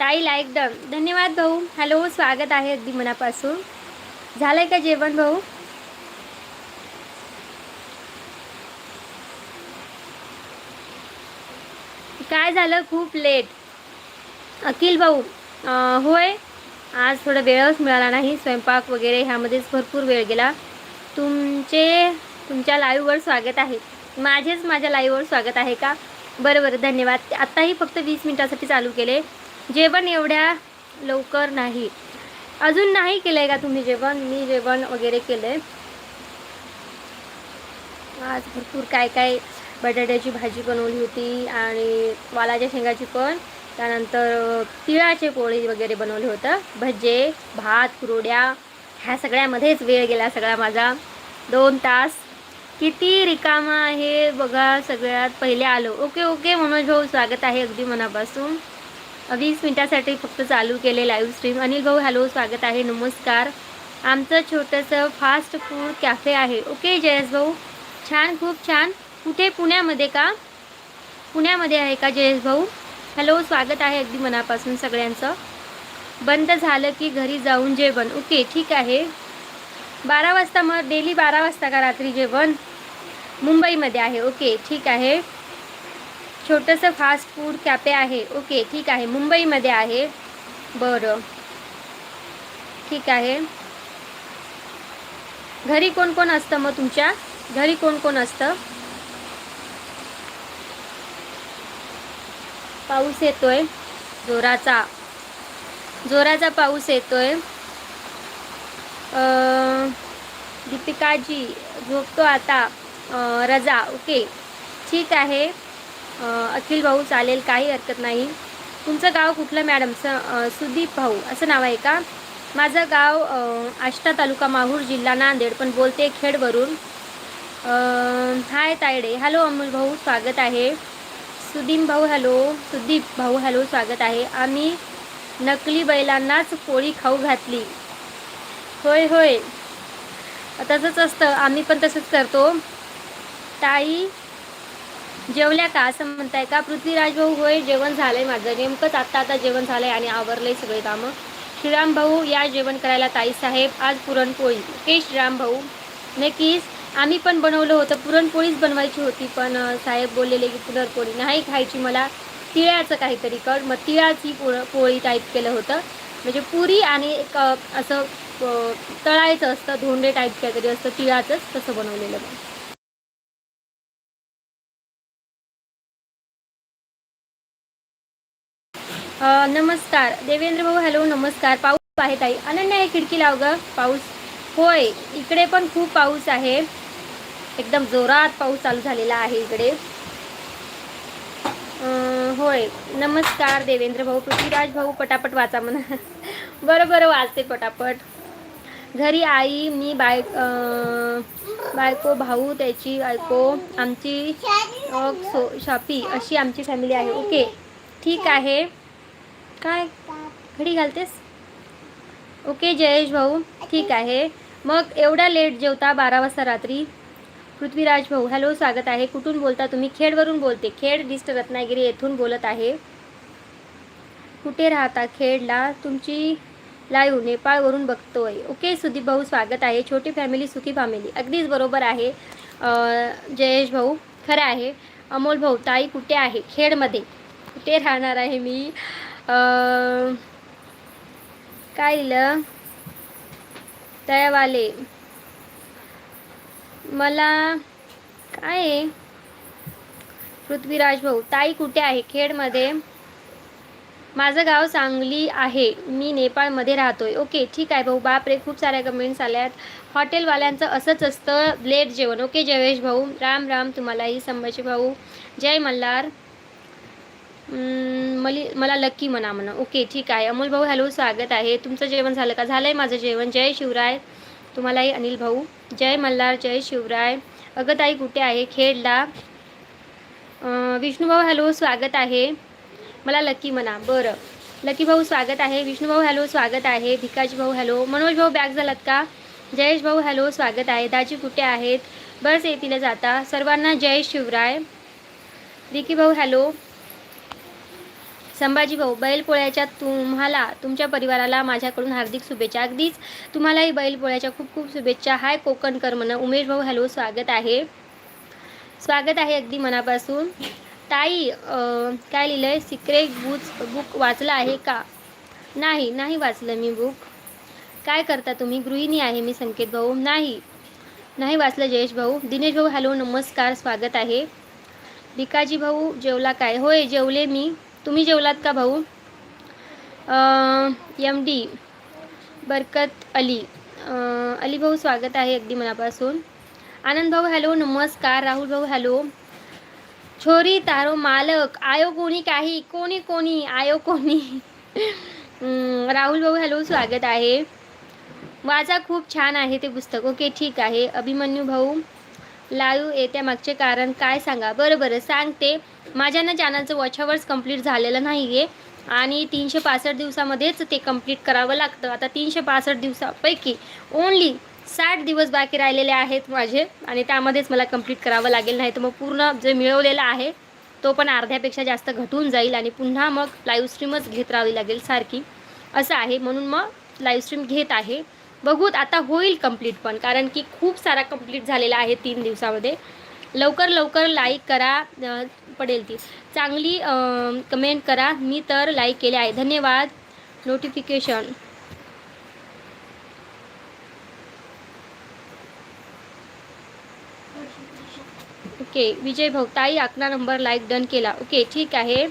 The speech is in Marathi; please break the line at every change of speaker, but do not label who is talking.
ताई लाईक धन्यवाद भाऊ. हॅलो स्वागत आहे अगदी मनापासून. झालं आहे का जेवण भाऊ? काय झालं? खूप लेट अखिल भाऊ होय? आज थोडा वेळच मिळाला नाही. स्वयंपाक वगैरे ह्यामध्येच भरपूर वेळ गेला. तुमचे तुमच्या लाईव्हवर स्वागत आहे. माझेच माझ्या लाईव्हवर स्वागत आहे का? बरं बरं. धन्यवाद. आत्ताही फक्त वीस मिनटासाठी चालू केले. जेवण एवढ्या लवकर नाही. अजून नाही केलं आहे का तुम्ही जेवण? मी जेवण वगैरे केलं आहे आज भरपूर काय काय बटाट्याची भाजी बनवली होती आणि वालाच्या शेंगाची पण. त्यानंतर तिळाचे पोळी वगैरे बनवले होतं. भजे भात कुरड्या ह्या सगळ्यामध्येच वेळ गेला सगळा माझा. दोन तास. किती रिकामा आहे बघा सगळ्यात. पहिले आलो. ओके ओके मनोज भाऊ स्वागत आहे अगदी मनापासून. वीस मिनटासाठी फक्त चालू केले लाईव्ह स्ट्रीम अनिल भाऊ हॅलो स्वागत आहे नमस्कार. आमचं छोटंसं फास्ट फूड कॅफे आहे. ओके जयेश भाऊ? छान खूप छान. कुठे? पुण्यामध्ये का? पुण्यामध्ये आहे का जयेश भाऊ? हॅलो स्वागत आहे अगदी मनापासून सगळ्यांचं. बंद झालं की घरी जाऊन जेवण. ओके ठीक आहे. बारा वाजता मग डेली बारा वाजता का रात्री जेवण? मुंबईमध्ये आहे. ओके ठीक आहे. छोटंसं फास्ट फूड कॅफे आहे. ओके ठीक आहे. मुंबईमध्ये आहे. बरं. ठीक आहे. घरी कोण कोण असतं मग तुमच्या? घरी कोण कोण असतं? पाऊस येतोय. जोराचा. जोराचा पाऊस येतोय. दीपिकाजी झोपतो आता. रजा. ओके ठीक आहे. अखिल भाऊ चालेल काही हरकत नाही. तुमचं गाव कुठलं मॅडम? स सुदीप भाऊ असं नाव आहे का? माझं गाव आष्टा तालुका माहूर जिल्हा नांदेड पण बोलते खेडवरून. हाय तायडे. हॅलो अमोल भाऊ स्वागत आहे. सुदीप भाऊ हॅलो. सुदीप भाऊ हॅलो स्वागत आहे. आम्ही नकली बैलांनाच पोळी खाऊ घातली. होय होय. तसंच असतं. आम्ही पण तसंच करतो. ताई जेवल्या का? असं म्हणताय का? पृथ्वीराज भाऊ होय जेवण झालंय माझं. नेमकंच आत्ता आता जेवण झालंय आणि आवरलंय सगळे कामं. श्रीराम भाऊ या जेवण करायला ताई साहेब आज पुरणपोळी. के श्रीराम भाऊ. नक्कीच आम्ही पण बनवलं होतं. पुरणपोळीच बनवायची होती पण साहेब बोललेले की पुरणपोळी नाही खायची मला. तिळाचं काहीतरी कर. मग तिळाची पुर पोळी टाईप केलं होतं. म्हणजे पुरी आणि एक असं तळायचं असतं. धोंडे टाईप काहीतरी असतं. तिळाचंच तसं बनवलेलं. नमस्कार. देवेंद्र भाऊ हॅलो नमस्कार. पाऊस आहे ताई. अनन्या आहे खिडकी लाव ग. पाऊस. होय इकडे पण खूप पाऊस आहे. एकदम जोरात पाऊस चालू झालेला आहे इकडे. होय. नमस्कार देवेंद्र भाऊ पृथ्वीराज भाऊ पटापट वाचा म्हणा. बरं बरं वाचते पटापट. घरी आई मी बाय बायको भाऊ त्याची बायको आमची सो शॉपी अशी आमची फॅमिली आहे. ओके. ठीक आहे. काय? घडी घालतेस? ओके जयेश भाऊ ठीक आहे. मग एवढा लेट जेवता बारा वाजता रात्री. पृथ्वीराज भाऊ हॅलो स्वागत आहे. कुठून बोलता तुम्ही? खेडवरून बोलते. खेड डिस्ट रत्नागिरी येथून बोलत आहे. कुठे राहता खेडला? तुमची लाईव्ह नेपाळवरून बघतोय. ओके सुदीप भाऊ स्वागत आहे. छोटी फॅमिली सुखी फॅमिली अगदीच बरोबर आहे. जयेश भाऊ खरं आहे. अमोल भाऊ ताई कुठे आहे? खेडमध्ये. कुठे राहणार आहे मी? काय लिहिलं? दयावाले. मला काय पृथ्वीराज भाऊ ताई कुठे आहे? खेडमध्ये. माझं गाव सांगली आहे. मी नेपाळमध्ये राहतोय. ओके ठीक आहे भाऊ. बापरे खूप साऱ्या कमेंट्स आल्यात. हॉटेलवाल्यांचं असंच असतं. लेट जेवण. ओके जयेश भाऊ. राम राम तुम्हालाही संभाजी भाऊ. जय मल्हार. मली मला लक्की म्हणा म्हणा. ओके ठीक आहे. अमोल भाऊ हॅलो स्वागत आहे. तुमचं जेवण झालं का? झालं आहे माझं जेवण. जय शिवराय. तुम्हालाही अनिल भाऊ. जय मल्हार जय शिवराय. अगं ताई कुठे आहे? खेडला. विष्णूभाऊ विष्णू भाऊ हॅलो स्वागत आहे. मला लकी म्हणा. बरं. लकी भाऊ स्वागत आहे. विष्णू भाऊ हॅलो स्वागत आहे. भिकाजी भाऊ हॅलो मनोज भाऊ बॅग झालात का? जयेश भाऊ हॅलो स्वागत आहे. दाजी कुठे आहेत? बस येतीलच जाता. सर्वांना जय शिवराय. विकी भाऊ हॅलो संभाजी भाऊ बैलपोळ्याच्या तुम्हाला तुमच्या परिवाराला माझ्याकडून हार्दिक शुभेच्छा. अगदीच तुम्हालाही बैलपोळ्याच्या खूप खूप शुभेच्छा. हाय कोकणकर म्हणा उमेश भाऊ हॅलो स्वागत आहे. स्वागत आहे अगदी मनापासून. ताई काय लिहिलं आहे सिक्रेट बुक बुक वाचलं आहे का? नाही नाही वाचलं मी बुक काय करता तुम्ही? गृहिणी आहे मी संकेत भाऊ. नाही नाही वाचलं जयेश भाऊ. दिनेश भाऊ हॅलो नमस्कार स्वागत आहे. भिकाजी भाऊ जेवला काय? होय जेवले मी. तुम्ही जेवलात का भाऊ? M D Barkat Ali. अली भाऊ स्वागत आहे अगदी मनापासून. आनंद भाऊ हॅलो नमस्कार. राहुल भाऊ हॅलो. छोरी तारो मालक आयो कोणी काही? कोणी कोणी? आयो कोणी? राहुल भाऊ हॅलो स्वागत आहे. वाचा खूप छान आहे ते पुस्तक. ओके ठीक आहे. अभिमन्यू भाऊ लाईव्ह येत्या मागचे कारण काय सांगा? बरं बरं सांगते. माझ्या ना चॅनलचं वॉच अवर्स कंप्लीट झालेलं नाही आहे आणि तीनशे पासष्ट दिवसामध्येच ते कंप्लीट करावं लागतं. आता तीनशे पासष्ट दिवसापैकी ओन्ली साठ दिवस बाकी राहिलेले आहेत माझे आणि त्यामध्येच मला कंप्लीट करावं लागेल नाही तर मग पूर्ण जे मिळवलेलं आहे तो पण अर्ध्यापेक्षा जास्त घटून जाईल आणि पुन्हा मग लाईव्ह स्ट्रीमच घेत राहावी लागेल सारखी. असं आहे. म्हणून मग लाईव्ह स्ट्रीम घेत आहे. बघूत आता होईल कंप्लीट पण. कारण की खूप सारा कंप्लीट झालेला आहे तीन दिवसामध्ये. लवकर लवकर लाईक करा पडेल ती. चांगली कमेंट करा. मी तर लाईक केले आहे. धन्यवाद. नोटिफिकेशन ओके विजय भाऊ ताई अकरा नंबर लाईक डन केला. ओके ठीक आहे.